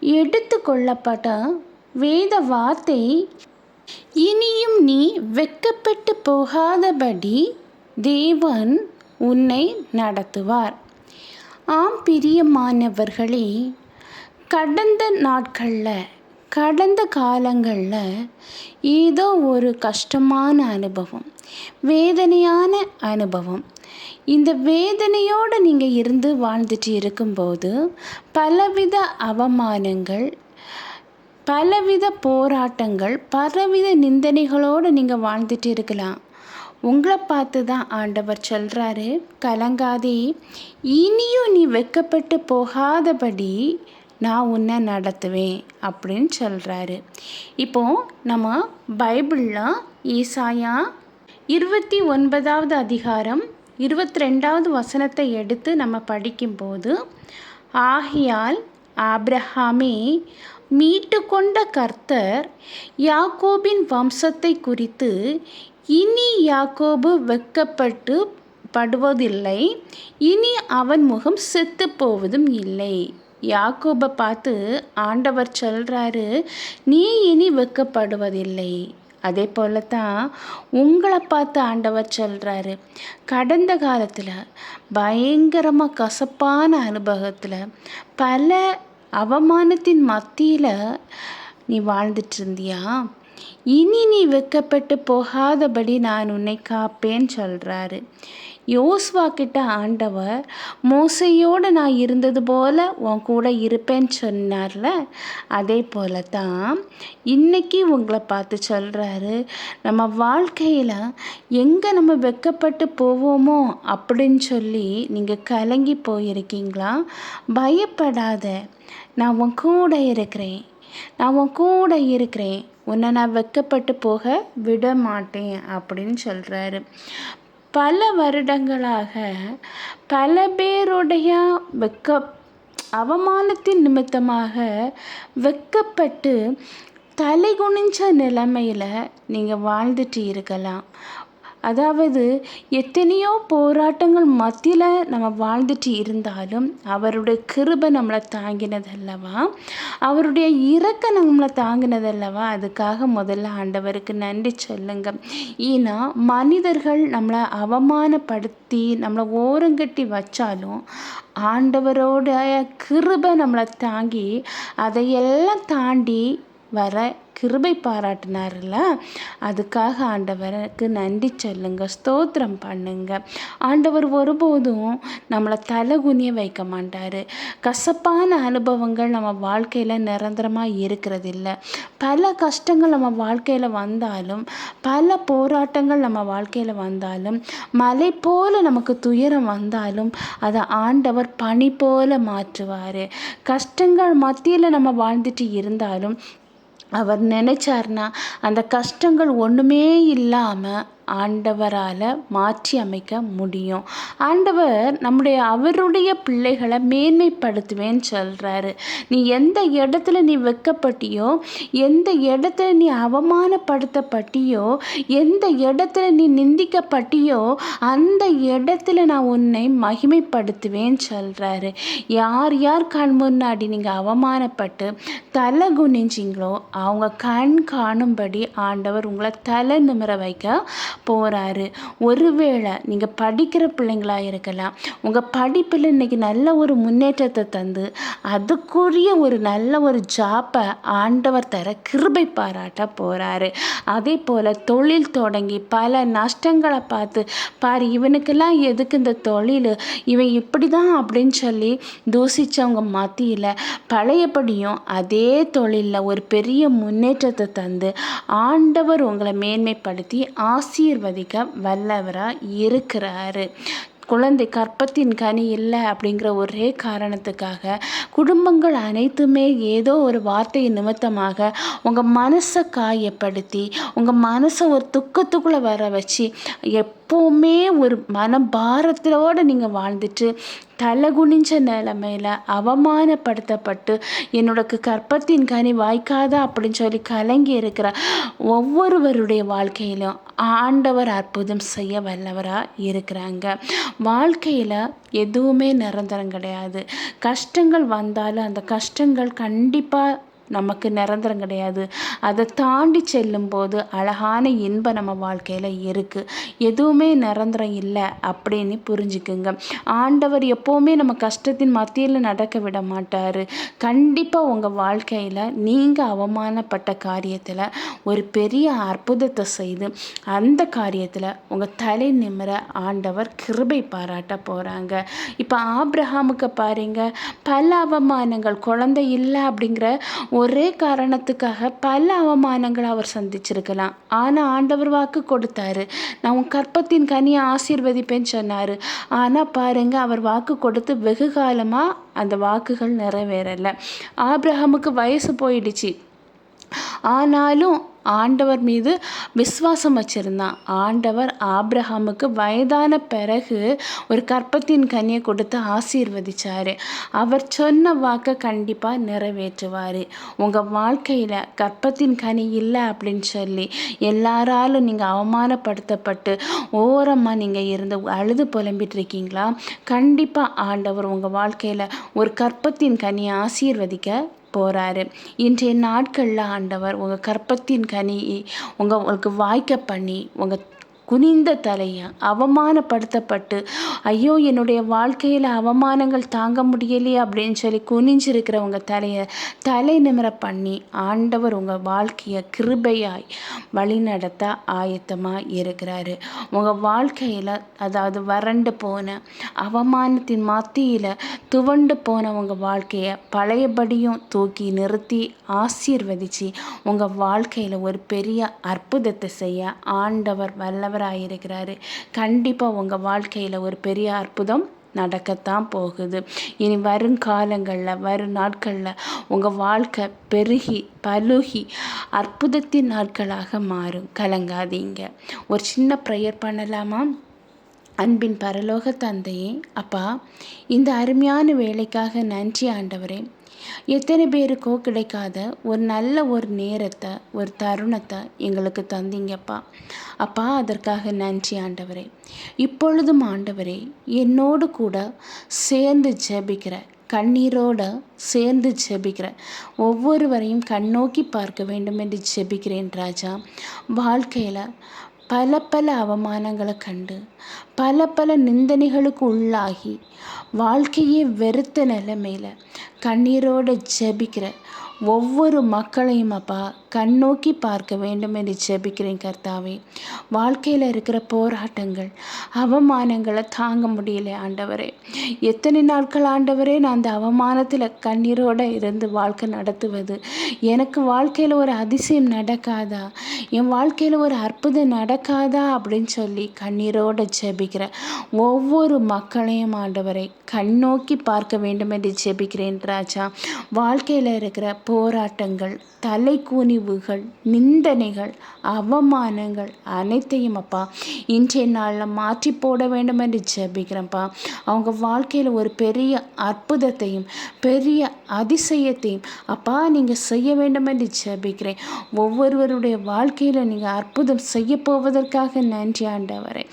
எடுத்துக்கொள்ளப்பட்ட வேத வார்த்தை இனியும் நீ வெட்கப்பட்டு போகாதபடி தேவன் உன்னை நடத்துவார். ஆம் பிரியமானவர்களே கடந்த நாட்களில் கடந்த காலங்களில் ஏதோ ஒரு கஷ்டமான அனுபவம் வேதனையான அனுபவம். இந்த வேதனையோடு நீங்கள் இருந்து வாழ்ந்துட்டு இருக்கும்போது பலவித அவமானங்கள் பலவித போராட்டங்கள் பலவித நிந்தனைகளோடு நீங்கள் வாழ்ந்துட்டு இருக்கலாம். உங்களை பார்த்து தான் ஆண்டவர் சொல்கிறாரு கலங்காதே இனியும் நீ வெக்கப்பட்டு போகாதபடி நான் உன்னை நடத்துவேன் அப்படின்னு சொல்கிறாரு இப்போது நம்ம பைபிளில் ஈசாயா இருபத்தி ஒன்பதாவது அதிகாரம் இருபத்தி ரெண்டாவது வசனத்தை எடுத்து நம்ம படிக்கும்போது ஆகியால் ஆப்ரஹாமே மீட்டு கொண்ட கர்த்தர் யாக்கோபின் வம்சத்தை குறித்து இனி யாக்கோபு வெக்கப்பட்டு படுவதில்லை. இனி அவன் முகம் செத்து போவதும் இல்லை. யாக்கோபை பார்த்து ஆண்டவர் சொல்கிறாரு நீ இனி வெக்கப்படுவதில்லை. அதே போல தான் உங்களை பார்த்து ஆண்டவர் சொல்கிறாரு கடந்த காலத்தில் பயங்கரமாக கசப்பான அனுபவத்தில் பல அவமானத்தின் மத்தியில் நீ வாழ்ந்துட்டு இருந்தியா? இனி நீ வெக்கப்பட்டு போகாதபடி நான் உன்னை காப்பேன்னு சொல்கிறாரு யோசுவா கிட்ட ஆண்டவர் மோசையோடு நான் இருந்தது போல் உன் கூட இருப்பேன்னு சொன்னார்ல? அதே போல தான் இன்றைக்கி உங்களை பார்த்து சொல்கிறாரு நம்ம வாழ்க்கையில் எங்கே நம்ம வெக்கப்பட்டு போவோமோ அப்படின்னு சொல்லி நீங்கள் கலங்கி போயிருக்கீங்களா? பயப்படாத. நான் உன் கூட இருக்கிறேன். நான் உன் கூட இருக்கிறேன். உன்னை நான் வெக்கப்பட்டு போக விட மாட்டேன் அப்படின்னு சொல்கிறாரு பல வருடங்களாக பல பேருடைய வெக்க அவமானத்தின் நிமித்தமாக வெக்கப்பட்டு தலை குனிஞ்ச நிலைமையில் நீங்கள் வாழ்ந்துட்டு இருக்கலாம். அதாவது எத்தனையோ போராட்டங்கள் மத்தியில் நம்ம வாழ்ந்துட்டு இருந்தாலும் அவருடைய கிருபை நம்மளை தாங்கினதல்லவா? அவருடைய இறக்க நம்மளை தாங்கினதல்லவா? அதுக்காக முதல்ல ஆண்டவருக்கு நன்றி சொல்லுங்க. ஏன்னா மனிதர்கள் நம்மளை அவமானப்படுத்தி நம்மளை ஓரங்கட்டி வச்சாலும் ஆண்டவரோட கிருபை நம்மளை தாங்கி அதையெல்லாம் தாண்டி வர கிருபை பாராட்டினார்ல. அதுக்காக ஆண்டவருக்கு நன்றி சொல்லுங்க ஸ்தோத்திரம் பண்ணுங்க. ஆண்டவர் ஒருபோதும் நம்மளை தலை குனிய வைக்க மாட்டார். கசப்பான அனுபவங்கள் நம்ம வாழ்க்கையில் நிரந்தரமாக இருக்கிறது இல்லை பல கஷ்டங்கள் நம்ம வாழ்க்கையில் வந்தாலும் பல போராட்டங்கள் நம்ம வாழ்க்கையில் வந்தாலும் மலை போல் நமக்கு துயரம் வந்தாலும் அதை ஆண்டவர் பனி போல மாற்றுவார். கஷ்டங்கள் மத்தியில் நம்ம வாழ்ந்துட்டு இருந்தாலும் அவர் நினைச்சார்னா அந்த கஷ்டங்கள் ஒன்றுமே இல்லாமல் ஆண்டவரால் மாற்றி அமைக்க முடியும். ஆண்டவர் நம்முடைய அவருடைய பிள்ளைகளை மேன்மைப்படுத்துவேன்னு சொல்கிறாரு நீ எந்த இடத்துல நீ வெக்கப்பட்டியோ எந்த இடத்துல நீ அவமானப்படுத்தப்பட்டியோ எந்த இடத்துல நீ நிந்திக்கப்பட்டியோ அந்த இடத்துல நான் உன்னை மகிமைப்படுத்துவேன்னு சொல்கிறாரு யார் யார் கண் முன்னாடி நீங்கள் அவமானப்பட்டு தலை குனிஞ்சிங்களோ அவங்க கண் காணும்படி ஆண்டவர் உங்களை தலை நிமிர வைக்க போகிறாரு ஒருவேளை நீங்கள் படிக்கிற பிள்ளைங்களாக இருக்கலாம். உங்கள் படிப்பில் இன்றைக்கி நல்ல ஒரு முன்னேற்றத்தை தந்து அதுக்குரிய ஒரு நல்ல ஒரு ஜாப்பை ஆண்டவர் தர கிருபை பாராட்ட போகிறாரு அதே போல் தொழில் தொடங்கி பல நஷ்டங்களை பார்த்து பாரு இவனுக்கெல்லாம் எதுக்கு இந்த தொழில்? இவன் இப்படி தான் அப்படின்னு சொல்லி தூசித்தவங்க மத்தியில் பழையபடியும் அதே தொழிலில் ஒரு பெரிய முன்னேற்றத்தை தந்து ஆண்டவர் உங்களை மேன்மைப்படுத்தி ஆசீர்வதிக்க வல்லவராக இருக்கிறாரு. குழந்தை கற்பத்தின் கனி இல்லை அப்படிங்கிற ஒரே காரணத்துக்காக குடும்பங்கள் அனைத்துமே ஏதோ ஒரு வார்த்தையை நிமித்தமாக உங்கள் மனசை காயப்படுத்தி உங்கள் மனசை ஒரு துக்கத்துக்குள்ளே வர வச்சு எப்போவுமே ஒரு மன பாரத்தோடு நீங்கள் வாழ்ந்துட்டு தலை குனிஞ்ச நிலமையில் அவமானப்படுத்தப்பட்டு என்னோடக்கு கற்பத்தின் கனி வாய்க்காதா அப்படின்னு சொல்லி கலங்கி இருக்கிற ஒவ்வொருவருடைய வாழ்க்கையிலும் ஆண்டவர் அற்புதம் செய்ய வல்லவராக இருக்கிறாங்க. வாழ்க்கையில் எதுவுமே நிரந்தரம் கிடையாது. கஷ்டங்கள் வந்தாலும் அந்த கஷ்டங்கள் கண்டிப்பாக நமக்கு நிரந்தரம் கிடையாது. அதை தாண்டி செல்லும்போது அழகான இன்பம் நம்ம வாழ்க்கையில் இருக்குது எதுவுமே நிரந்தரம் இல்லை அப்படின்னு புரிஞ்சுக்குங்க. ஆண்டவர் எப்போவுமே நம்ம கஷ்டத்தின் மத்தியில் நடக்க விட மாட்டார். கண்டிப்பாக உங்கள் வாழ்க்கையில் நீங்கள் அவமானப்பட்ட காரியத்தில் ஒரு பெரிய அற்புதத்தை செய்து அந்த காரியத்தில் உங்கள் தலை நிமிர ஆண்டவர் கிருபை பாராட்ட போகிறாங்க இப்போ ஆப்ரஹாமுக்கு பாருங்க பல அவமானங்கள் குழந்தை இல்லை அப்படிங்கிற ஒரே காரணத்துக்காக பல அவமானங்களை அவர் சந்திச்சிருக்கலாம். ஆனால் ஆண்டவர் வாக்கு கொடுத்தாரு. நான் உன் கற்பத்தின் கனியை ஆசீர்வதிப்பேன்னு சொன்னார். ஆனால் பாருங்கள் அவர் வாக்கு கொடுத்து வெகு காலமாக அந்த வாக்குகள் நிறைவேறலை. ஆப்ரஹாமுக்கு வயசு போயிடுச்சு. ஆனாலும் ஆண்டவர் மீது விஸ்வாசம் வச்சுருந்தான். ஆண்டவர் ஆப்ரஹாமுக்கு வயதான பிறகு ஒரு கற்பத்தின் கனியை கொடுத்து ஆசீர்வதிச்சார். அவர் சொன்ன வாக்கை கண்டிப்பாக நிறைவேற்றுவார். உங்கள் வாழ்க்கையில் கற்பத்தின் கனி இல்லை அப்படின்னு சொல்லி எல்லாராலும் நீங்கள் அவமானப்படுத்தப்பட்டு ஓரமாக நீங்கள் இருந்து அழுது புலம்பிட்டு இருக்கீங்களா கண்டிப்பாக ஆண்டவர் உங்கள் வாழ்க்கையில் ஒரு கற்பத்தின் கனியை ஆசீர்வதிக்க போகிறாரு இன்றைய நாட்களில் ஆண்டவர் உங்கள் கற்பத்தின் கனி உங்கள் உங்களுக்கு வாய்க்க பண்ணி உங்கள் குனிந்த தலையை அவமானப்படுத்தப்பட்டு ஐயோ என்னுடைய வாழ்க்கையில் அவமானங்கள் தாங்க முடியலையே அப்படின்னு சொல்லி குனிஞ்சிருக்கிறவங்க தலையை தலை நிமிர பண்ணி ஆண்டவர் உங்கள் வாழ்க்கையை கிருபையாய் வழிநடத்த ஆயத்தமாக இருக்கிறாரு. உங்கள் வாழ்க்கையில் அதாவது வறண்டு போன அவமானத்தின் மத்தியில் துவண்டு போன உங்கள் வாழ்க்கையை பழையபடியும் தூக்கி நிறுத்தி ஆசீர்வதித்து உங்கள் வாழ்க்கையில் ஒரு பெரிய அற்புதத்தை செய்ய ஆண்டவர் வல்லவர் இருக்கிறாரு கண்டிப்பாக உங்கள் வாழ்க்கையில் ஒரு பெரிய அற்புதம் நடக்கத்தான் போகுது. இனி வருங்காலங்களில் வரும் நாட்களில் உங்கள் வாழ்க்கை பெருகி பழுகி அற்புதத்தின் நாட்களாக மாறும். கலங்காதீங்க. ஒரு சின்ன ப்ரேயர் பண்ணலாமா? அன்பின் பரலோக தந்தையே அப்பா இந்த அருமையான வேலைக்காக நன்றி ஆண்டவரே. எத்தனை பேருக்கோ கிடைக்காத ஒரு நல்ல ஒரு நேரத்தை ஒரு தருணத்தை எங்களுக்கு தந்தீங்கப்பா. அப்பா அதற்காக நன்றி ஆண்டவரே. இப்பொழுதும் ஆண்டவரே என்னோடு கூட சேர்ந்து ஜெபிக்கிற கண்ணீரோட சேர்ந்து ஜெபிக்கிற ஒவ்வொருவரையும் கண்ணோக்கி பார்க்க வேண்டும் என்று ஜெபிக்கிறேன் ராஜா. வாழ்க்கையில் பல பல அவமானங்களை கண்டு பல பல நிந்தனைகளுக்கு உள்ளாகி வாழ்க்கையே வெறுத்த நிலைமையில் கண்ணீரோடு ஜெபிக்கிற ஒவ்வொரு மக்களையும் அப்பா கண்ணோக்கி பார்க்க வேண்டும் என்று ஜெபிக்கிறேன் கர்த்தாவே. வாழ்க்கையில் இருக்கிற போராட்டங்கள் அவமானங்களை தாங்க முடியல ஆண்டவரே. எத்தனை நாட்கள் ஆண்டவரே நான் அந்த அவமானத்தில் கண்ணீரோடு இருந்து வாழ்க்கை நடத்துவது? எனக்கு வாழ்க்கையில் ஒரு அதிசயம் நடக்காதா? என் வாழ்க்கையில் ஒரு அற்புதம் நடக்காதா? அப்படின்னு சொல்லி கண்ணீரோடு ஜெபிக்கிறேன் ஒவ்வொரு மக்களையும் ஆண்டவரை கண்ணோக்கி பார்க்க வேண்டும் என்று ஜெபிக்கிறேன் ராஜா. வாழ்க்கையில் இருக்கிற போராட்டங்கள் தலை நிந்தனைகள் அவமானங்கள் அனைத்தையும் அப்பா இன்றைய நாளில் மாற்றி போட வேண்டும் என்று ஜெபிக்கிறேன்ப்பா. அவங்க வாழ்க்கையில் ஒரு பெரிய அற்புதத்தையும் பெரிய அதிசயத்தையும் அப்பா நீங்கள் செய்ய வேண்டும் என்று ஜெபிக்கிறேன். ஒவ்வொருவருடைய வாழ்க்கையில் நீங்கள் அற்புதம் செய்ய போவதற்காக நன்றி ஆண்டவரை.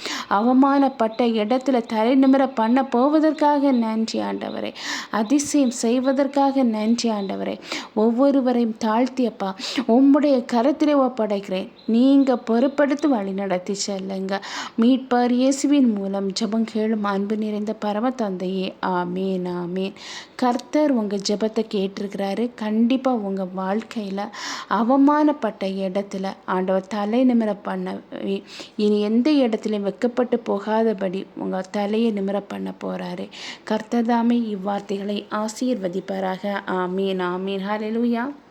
அவமானப்பட்ட இடத்துல தலை நிமிர பண்ண போவதற்காக நன்றி ஆண்டவரை. அதிசயம் செய்வதற்காக நன்றி ஆண்டவரை. ஒவ்வொருவரையும் தாழ்த்தியப்பா. உம்முடைய கரத்திலே ஒப்படைக்கிறேன். நீங்கள் பொறுப்படுத்தி வழி நடத்தி செல்லுங்க. மீட்பார் இயேசுவின் மூலம் ஜபம் கேளும் அன்பு நிறைந்த பரம தந்தையே ஆமேன் ஆமேன். கர்த்தர் உங்கள் ஜபத்தை கேட்டிருக்கிறாரு. கண்டிப்பாக உங்கள் வாழ்க்கையில் அவமானப்பட்ட இடத்துல ஆண்டவர் தலை நிமிர பண்ண இனி எந்த இடத்துலையும் வைக்கப்பட்டு போகாதபடி உங்கள் தலையை நிமிர பண்ண போகிறாரு கர்த்ததாமே இவ்வார்த்தைகளை ஆசீர்வதிப்பாராக. ஆமீன் ஆமீன். ஹalleluya